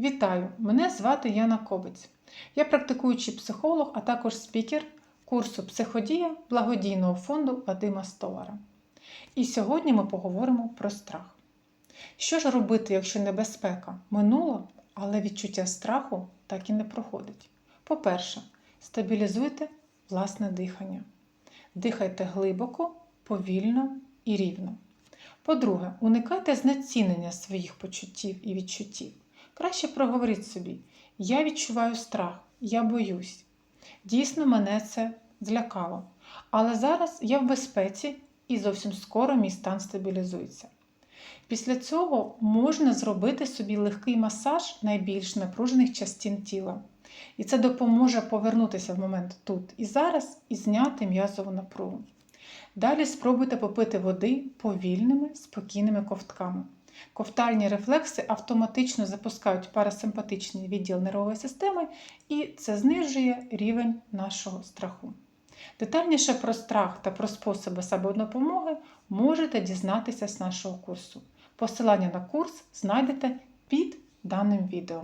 Вітаю! Мене звати Яна Кобець. Я практикуючий психолог, а також спікер курсу Психодія благодійного фонду Вадима Столара. І сьогодні ми поговоримо про страх. Що ж робити, якщо небезпека минула, але відчуття страху так і не проходить? По-перше, стабілізуйте власне дихання. Дихайте глибоко, повільно і рівно. По-друге, уникайте знецінення своїх почуттів і відчуттів. Краще проговоріть собі: я відчуваю страх, я боюсь. Дійсно, мене це злякало. Але зараз я в безпеці і зовсім скоро мій стан стабілізується. Після цього можна зробити собі легкий масаж найбільш напружених частин тіла. І це допоможе повернутися в момент тут і зараз і зняти м'язову напругу. Далі спробуйте попити води повільними, спокійними ковтками. Ковтальні рефлекси автоматично запускають парасимпатичний відділ нервової системи, і це знижує рівень нашого страху. Детальніше про страх та про способи самодопомоги можете дізнатися з нашого курсу. Посилання на курс знайдете під даним відео.